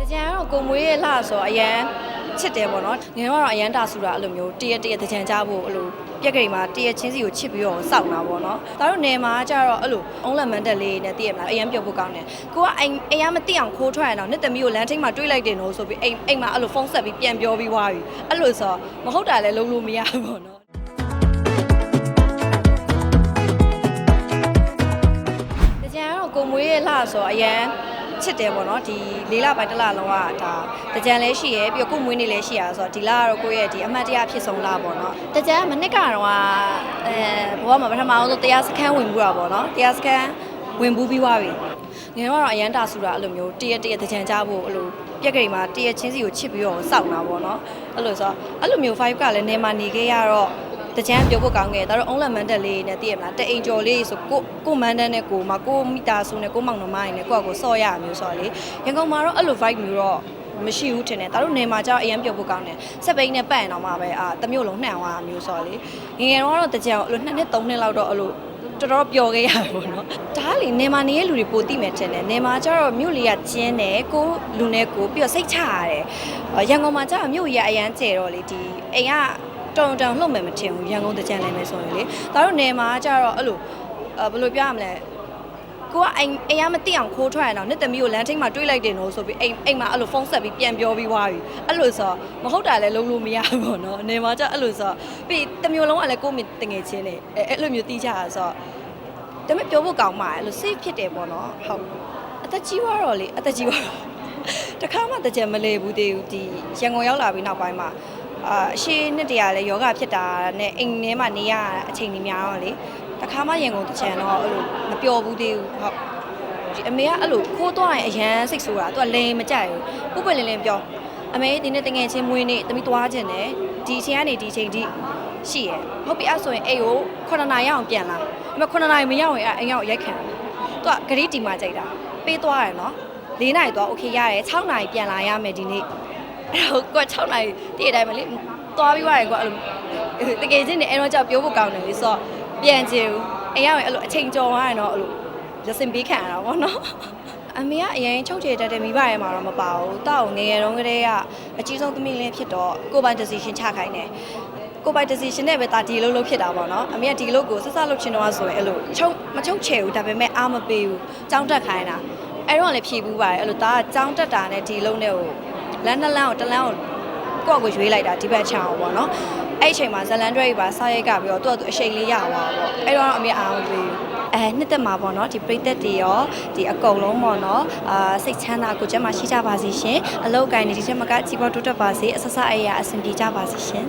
တကြံကတော့ကိုမွေးရဲ့လှဆိုအရန်ချစ်တယ်ပေါ့နော်ငယ်တော့အရန်တာဆူတာအဲ့လိုမျိုးတရက်တရက်တကြံကြဖို့အဲ့လိုပြက်ကလေးမှာတရက်ချင်းစီကိုချစ်ပြီးတော့စောင့်တာပေါ့နော်ဒါတို့နယ်မှာကျတော့အဲ့လိုအုံးလက်မန်တက်လေးနဲ့တည့်ရမလားအရန်ပြုတ်ဖို့ကောင်းတယ်ကိုကအိမ်အိမ်ကမသိအောင်ခိုးထွက်ရအောင်နှစ်သမီးကိုလမ်းထိပ်မှာတွေးလိုက်တယ်နော်ဆိုပြီးအိမ်အိမ်မှာအဲ့လိုဖုန်းဆက်ပြီးပြန်ပြောပြီးွားပြီအဲ့လိုဆိုမဟုတ်တာလည်းလုံးလို့မရဘူးပေါ့နော်တကြံကတော့ကိုမွေးရဲ့လှဆိုအရန် ချစ်တယ်ပေါ့နော်ဒီလေးလပိုင်းတစ်လလုံးကဒါတကြံလည်းရှိရယ်ပြီးတော့ကိုမွေးနေလည်းရှိရဆိုတော့ဒီလကတော့ကိုယ့်ရဲ့ဒီအမှတ်တရဖြစ်ဆုံးလပေါ့နော်တကြံကမနစ်ကတော့အဲဘဝမှာပထမအောင်ဆုံးတရားစခန်းဝင်ဘူးတာပေါ့နော်တရားစခန်းဝင်ဘူးပြီးသွားပြီငယ်တော့အရန်တာဆူတာအဲ့လိုမျိုးတရက်တရက်တကြံကြဖို့အဲ့လိုပြက်ကလေးမှာတရက်ချင်းစီကိုချစ်ပြီးတော့စောင့်တာပေါ့နော်အဲ့လိုဆိုတော့အဲ့လိုမျိုး five ကလည်းနေမှာနေခဲ့ရတော့ တကြမ်းပြောဖို့ကောင်းခဲ့တယ်ဒါတော့အုံးလက်မန်တက်လေးနဲ့သိရမလားတအိမ်ကျော်လေးဆိုကိုကိုမန်တန်းနဲ့ကိုမကိုမိသားစုနဲ့ကိုမောင်နှမရင်းနဲ့ကိုကကိုစော့ရမျိုးဆိုတော့လေရန်ကုန်မှာတော့အဲ့လို vibe မျိုးတော့မရှိဘူးထင်တယ်ဒါတို့နေမှာကျတော့အရင်ပြောဖို့ကောင်းတယ်စက်ပိန်းနဲ့ပတ်ရင်တော့မှပဲအာတစ်မျိုးလုံးနှံသွားမျိုးဆိုတော့လေငယ်ငယ်တော့တကြမ်းအဲ့လိုနှစ်နှစ်သုံးနှစ်လောက်တော့အဲ့လိုတော်တော်ပျော်ခဲ့ရပါဘောနော်ဒါကလေနေမှာနေတဲ့လူတွေပိုသိမယ်ထင်တယ်နေမှာကျတော့မြို့လေးကကျင်းတယ်ကိုလူနဲ့ကိုပြီးတော့စိတ်ချရတယ်ရန်ကုန်မှာကျတော့မြို့ကြီးကအရန်ကျဲတော့လေဒီအိမ်က တောင်တောင်လှုပ်မယ်မထင်ဘူးရန်ကုန်တကြံလည်းမယ်ဆိုရင်လေဒါတို့နယ်မှာကျတော့အဲ့လိုအဲဘယ်လိုပြောရမလဲကိုကအိမ်အိမ်ကမသိအောင်ခိုးထွက်ရအောင်နှစ်သမီးကိုလမ်းထိပ်မှာတွေးလိုက်တယ်နော်ဆိုပြီးအိမ်အိမ်မှာအဲ့လိုဖုန်းဆက်ပြီးပြန်ပြောပြီးွားပြီအဲ့လိုဆိုမဟုတ်တာလည်းလုံးလို့မရဘူးပေါ့နော်နယ်မှာကျအဲ့လိုဆိုပြီးတစ်မျိုးလုံးကလည်းကိုမိတငယ်ချင်းနေအဲအဲ့လိုမျိုးတီးကြတာဆိုဒါပေမဲ့ပြောဖို့ကောင်းပါအဲ့လို safe ဖြစ်တယ်ပေါ့နော်ဟုတ်အသက်ကြီးသွားတော့လေအသက်ကြီးသွားတော့တခါမှတကြံမလဲဘူးသေးဘူးဒီရန်ကုန်ရောက်လာပြီးနောက်ပိုင်းမှာ အာအရှိနှစ်တရာလဲယောဂဖြစ်တာနဲ့အိမ်ထဲမှာနေရအချိန်ကြီးများတော့လေတခါမှရန်ကုန်တကြံတော့အဲ့လိုမပျော်ဘူးသေးဘူးဟုတ်ဒီအမေကအဲ့လိုခိုးသွားရင်အရန်စိတ်ဆိုးတာသူကလိန်မကြိုက်ဘူးပုပ်ပွက်လင်းလင်းပြောအမေဒီနေ့တငယ်ချင်းမွေးနေ့တမိသွားခြင်းတယ်ဒီအချိန်ကနေဒီအချိန်ထိရှိရယ်ဟုတ်ပြီအဲ့ဆိုရင်အိမ်ကို9နာရီအောင်ပြန်လာအမေ9နာရီမရောက်ရင်အဲ့အိမ်ရောက်ရိုက်ခံသူကဂရီတီမှာကြိုက်တာပေးသွားရယ်နော် ၄နိုင်တော့โอเคရတယ်6နိုင်ပြန်လာရမယ်ဒီနေ့ အဲ့တော့ကိုက6နိုင်တည့်တိုင်းမလေးသွားပြီးသွားရင်ကိုကအဲ့လိုတကယ်ချင်းနေအဲ့တော့ကြောက်ပြောဖို့ကောင်းတယ်လေဆိုတော့ပြန်ချင်ဘူးအိမ်ရောက်ရင်အဲ့လိုအချိန်ကြော်သွားရင်တော့အဲ့လိုရစင်ပေးခံရတာပေါ့နော်အမေကအရင်ချုပ်ချယ်တတ်တဲ့မိဘရဲ့မှာတော့မပါဘူးတောက်ငယ်ငယ်တုန်းကတည်းကအကြီးဆုံးသမီးလေးဖြစ်တော့ကိုယ်ပိုင် decision ချခိုင်းတယ်ကိုယ်ပိုင် decision နဲ့ပဲဒါဒီလိုလုပ်ဖြစ်တာပေါ့နော်အမေကဒီလိုကိုဆက်ဆက်လုပ်ချင်တော့ဆိုရင်အဲ့လိုချုပ်မချုပ်ချယ်ဘူးဒါပေမဲ့အားမပေးဘူးကြောင်းတက်ခိုင်းတာအဲ့တော့လည်းဖြေဘူးပါတယ်အဲ့လိုဒါကကြောင်းတက်တာနဲ့ဒီလုံးနဲ့ကို လမ်းနှစ်လမ်းကိုတစ်လမ်းကိုကိုယ့်အကိုရွေးလိုက်တာဒီဘက်ချအောင်ပေါ့နော်အဲ့အချိန်မှာဇလန်ဒရိတ်ပါစားရိုက်ကပြီးတော့သူကသူအချိန်လေးရသွားပေါ့အဲ့တော့အမေအားမပေးဘူးအဲနှစ်သက်မှာပေါ့နော်ဒီပြိသက်တွေရောဒီအကုန်လုံးပေါ့နော်အာစိတ်ချမ်းသာကိုယ်ကျန်းမာရှိကြပါစေရှင်အလောက်ကိုင်းနေဒီချက်မကကြီးပေါ်တိုးတက်ပါစေအဆဆအရာအဆင်ပြေကြပါစေရှင်